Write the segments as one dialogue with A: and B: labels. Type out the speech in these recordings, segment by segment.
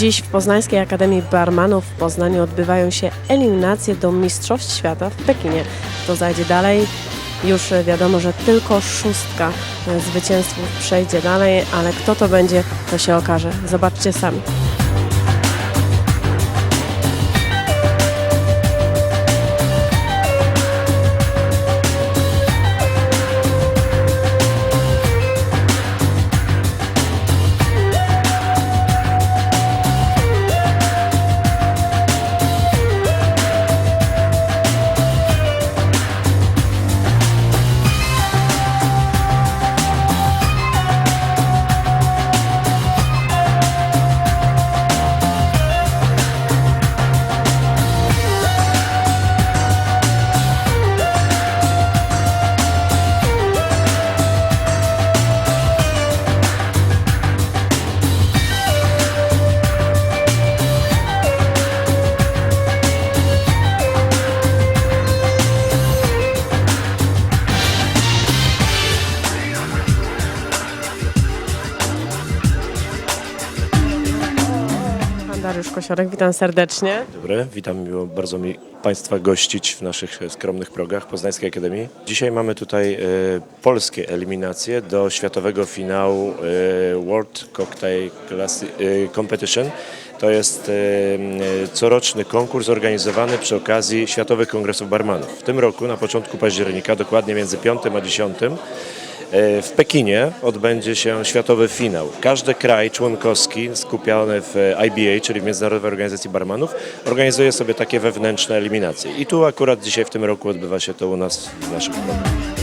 A: Dziś w Poznańskiej Akademii Barmanów w Poznaniu odbywają się eliminacje do Mistrzostw Świata w Pekinie. To zajdzie dalej. Już wiadomo, że tylko szóstka zwycięzców przejdzie dalej, ale kto to będzie, to się okaże. Zobaczcie sami. Pan Dariusz Kosiorek, witam serdecznie.
B: Dobry, witam, miło bardzo mi Państwa gościć w naszych skromnych progach Poznańskiej Akademii. Dzisiaj mamy tutaj e, polskie eliminacje do światowego finału e, World Cocktail e, Competition. To jest coroczny konkurs organizowany przy okazji Światowych Kongresów Barmanów. W tym roku, na początku października, dokładnie między 5 a 10, E, W Pekinie odbędzie się światowy finał. Każdy kraj członkowski skupiony w IBA, czyli w Międzynarodowej Organizacji Barmanów, organizuje sobie takie wewnętrzne eliminacje. I tu akurat dzisiaj w tym roku odbywa się to u nas w naszym programie.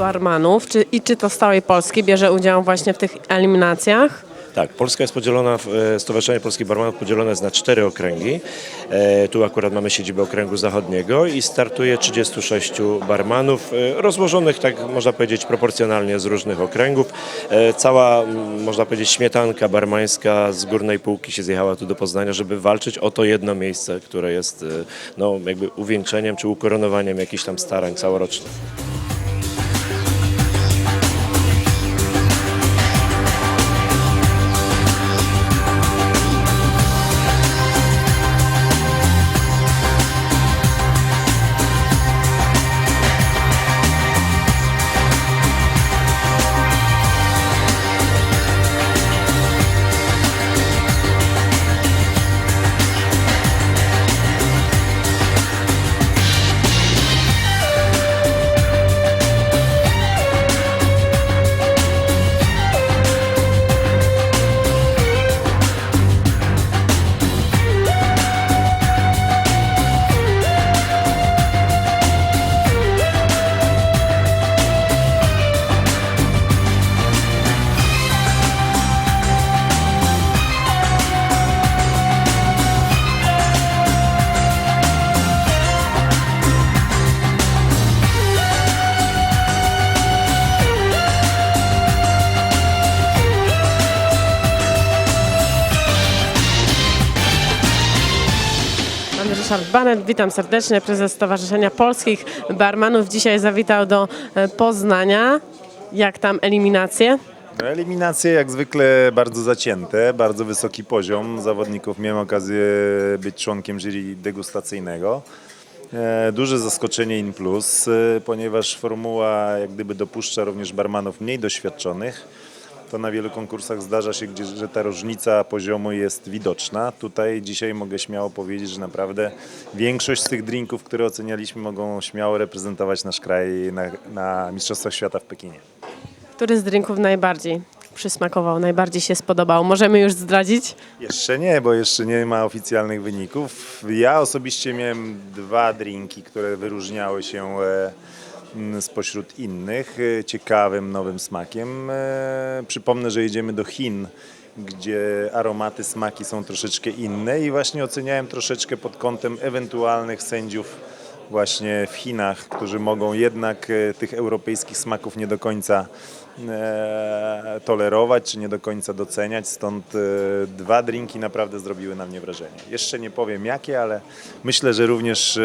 A: Barmanów czy, i czy to z całej Polski bierze udział właśnie w tych eliminacjach?
B: Tak, Polska jest podzielona, e, Stowarzyszenie Polskich Barmanów podzielone jest na cztery okręgi. E, Tu akurat mamy siedzibę okręgu zachodniego i startuje 36 barmanów, e, rozłożonych tak można powiedzieć proporcjonalnie z różnych okręgów. E, Cała, można powiedzieć, śmietanka barmańska z górnej półki się zjechała tu do Poznania, żeby walczyć o to jedno miejsce, które jest e, no, jakby uwieńczeniem czy ukoronowaniem jakichś tam starań całorocznych.
A: Witam serdecznie, prezes Stowarzyszenia Polskich Barmanów. Dzisiaj zawitał do e, Poznania. Jak tam eliminacje?
C: No, Eliminacje jak zwykle bardzo zacięte, bardzo wysoki poziom zawodników. Miałem okazję być członkiem jury degustacyjnego. E, Duże zaskoczenie in plus, e, ponieważ formuła jak gdyby dopuszcza również barmanów mniej doświadczonych. To na wielu konkursach zdarza się, gdzie, że ta różnica poziomu jest widoczna. Tutaj dzisiaj mogę śmiało powiedzieć, że naprawdę większość z tych drinków, które ocenialiśmy, mogą śmiało reprezentować nasz kraj na, na Mistrzostwach Świata w Pekinie.
A: Który z drinków najbardziej? przysmakował, najbardziej się spodobał? Możemy już zdradzić?
C: Jeszcze nie, bo jeszcze nie ma oficjalnych wyników. Ja osobiście miałem dwa drinki, które wyróżniały się e, spośród innych e, ciekawym, nowym smakiem. E, Przypomnę, że jedziemy do Chin, gdzie aromaty, smaki są troszeczkę inne i właśnie oceniałem troszeczkę pod kątem ewentualnych sędziów właśnie w Chinach, którzy mogą jednak e, tych europejskich smaków nie do końca e, tolerować, czy nie do końca doceniać. Stąd e, dwa drinki naprawdę zrobiły na mnie wrażenie. Jeszcze nie powiem jakie, ale myślę, że również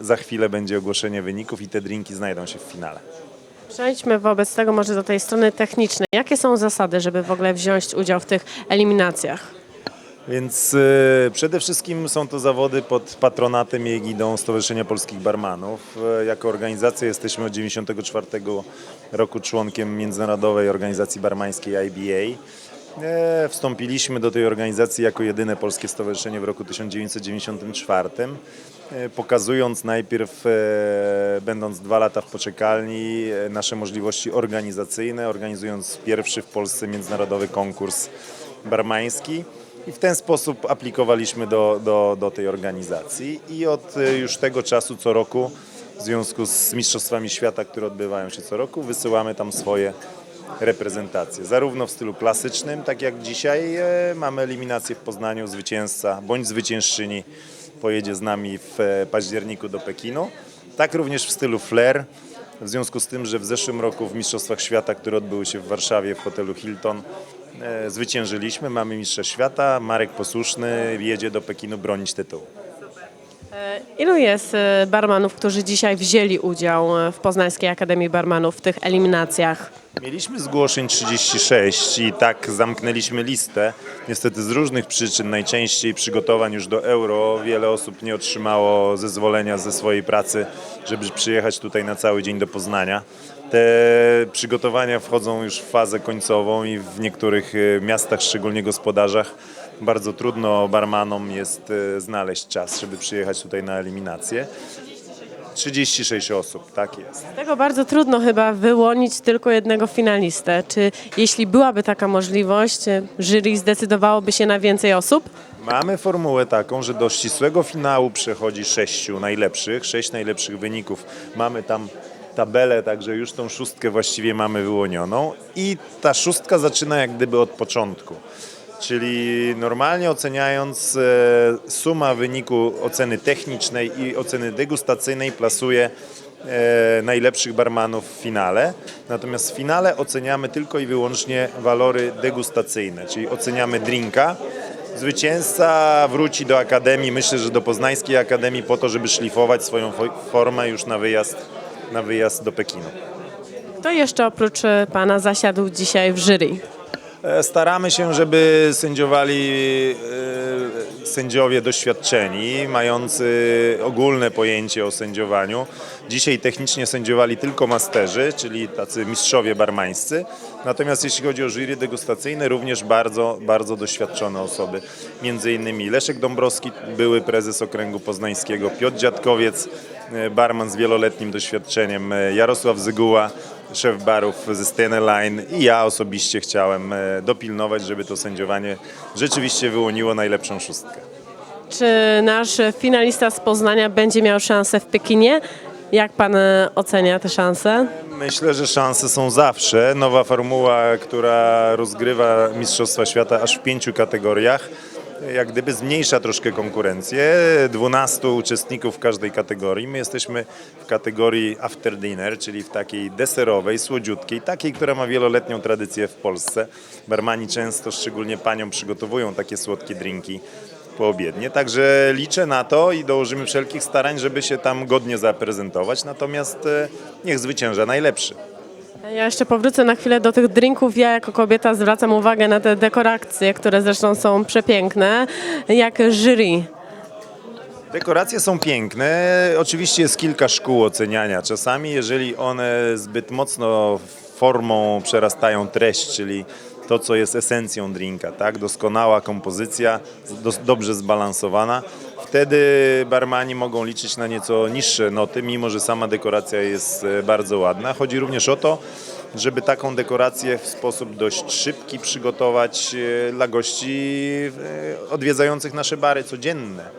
C: za chwilę będzie ogłoszenie wyników i te drinki znajdą się w finale.
A: Przejdźmy wobec tego może do tej strony technicznej. Jakie są zasady, żeby w ogóle wziąć udział w tych eliminacjach?
C: Więc e, przede wszystkim są to zawody pod patronatem i egidą Stowarzyszenia Polskich Barmanów. E, jako organizacja jesteśmy od 1994 roku członkiem Międzynarodowej Organizacji Barmańskiej IBA. E, Wstąpiliśmy do tej organizacji jako jedyne polskie stowarzyszenie w roku 1994, e, pokazując najpierw, będąc dwa lata w poczekalni, nasze możliwości organizacyjne, organizując pierwszy w Polsce międzynarodowy konkurs barmański. I w ten sposób aplikowaliśmy do, do, do tej organizacji i od e, już tego czasu co roku w związku z Mistrzostwami Świata, które odbywają się co roku, wysyłamy tam swoje reprezentacje. Zarówno w stylu klasycznym, tak jak dzisiaj e, mamy eliminację w Poznaniu, zwycięzca bądź zwyciężczyni pojedzie z nami w e, październiku do Pekinu, tak również w stylu flair. W związku z tym, że w zeszłym roku w Mistrzostwach Świata, które odbyły się w Warszawie w hotelu Hilton, zwyciężyliśmy. Mamy Mistrza Świata. Marek Posłuszny jedzie do Pekinu bronić tytułu.
A: E, Ilu jest e, barmanów, którzy dzisiaj wzięli udział e, w Poznańskiej Akademii Barmanów w tych eliminacjach?
C: Mieliśmy zgłoszeń 36 i tak zamknęliśmy listę. Niestety z różnych przyczyn, najczęściej przygotowań już do euro, wiele osób nie otrzymało zezwolenia ze swojej pracy, żeby przyjechać tutaj na cały dzień do Poznania. Te przygotowania wchodzą już w fazę końcową i w niektórych e, miastach, szczególnie gospodarzach, bardzo trudno barmanom jest e, znaleźć czas, żeby przyjechać tutaj na eliminację. 36 osób, tak jest.
A: Z tego bardzo trudno chyba wyłonić tylko jednego finalistę. Czy jeśli byłaby taka możliwość, e, jury zdecydowałoby się na więcej osób?
C: Mamy formułę taką, że do ścisłego finału przechodzi sześciu najlepszych, sześć najlepszych wyników. Mamy tam tabelę, także już tą szóstkę właściwie mamy wyłonioną i ta szóstka zaczyna jak gdyby od początku. Czyli normalnie oceniając e, suma wyniku oceny technicznej i oceny degustacyjnej plasuje e, najlepszych barmanów w finale. Natomiast w finale oceniamy tylko i wyłącznie walory degustacyjne, czyli oceniamy drinka. Zwycięzca wróci do Akademii, myślę, że do Poznańskiej Akademii po to, żeby szlifować swoją fo- formę już na wyjazd, na wyjazd do Pekinu.
A: Kto jeszcze oprócz e, Pana zasiadł dzisiaj w jury?
C: E, Staramy się, żeby sędziowali e, sędziowie doświadczeni, mający ogólne pojęcie o sędziowaniu. Dzisiaj technicznie sędziowali tylko masterzy, czyli tacy mistrzowie barmańscy. Natomiast jeśli chodzi o jury degustacyjne, również bardzo, bardzo doświadczone osoby. Między innymi Leszek Dąbrowski, były prezes Okręgu Poznańskiego, Piotr Dziadkowiec, barman z wieloletnim doświadczeniem, e, Jarosław Zyguła, szef barów ze Stena Line i ja osobiście chciałem e, dopilnować, żeby to sędziowanie rzeczywiście wyłoniło najlepszą szóstkę.
A: Czy nasz finalista z Poznania będzie miał szansę w Pekinie? Jak Pan e, ocenia te szanse?
C: Myślę, że szanse są zawsze. Nowa formuła, która rozgrywa Mistrzostwa Świata aż w pięciu kategoriach, jak gdyby zmniejsza troszkę konkurencję. 12 uczestników w każdej kategorii. My jesteśmy w kategorii after dinner, czyli w takiej deserowej, słodziutkiej, takiej, która ma wieloletnią tradycję w Polsce. Barmani często, szczególnie paniom, przygotowują takie słodkie drinki poobiednie. Także liczę na to i dołożymy wszelkich starań, żeby się tam godnie zaprezentować. Natomiast e, niech zwycięża najlepszy.
A: Ja jeszcze powrócę na chwilę do tych drinków. Ja jako kobieta zwracam uwagę na te dekoracje, które zresztą są przepiękne. Jak jury.
C: Dekoracje są piękne. Oczywiście jest kilka szkół oceniania. Czasami, jeżeli one zbyt mocno formą przerastają treść, czyli to, co jest esencją drinka, tak? Doskonała kompozycja, dos- dobrze zbalansowana. Wtedy barmani mogą liczyć na nieco niższe noty, mimo że sama dekoracja jest e, bardzo ładna. Chodzi również o to, żeby taką dekorację w sposób dość szybki przygotować e, dla gości e, odwiedzających nasze bary codzienne.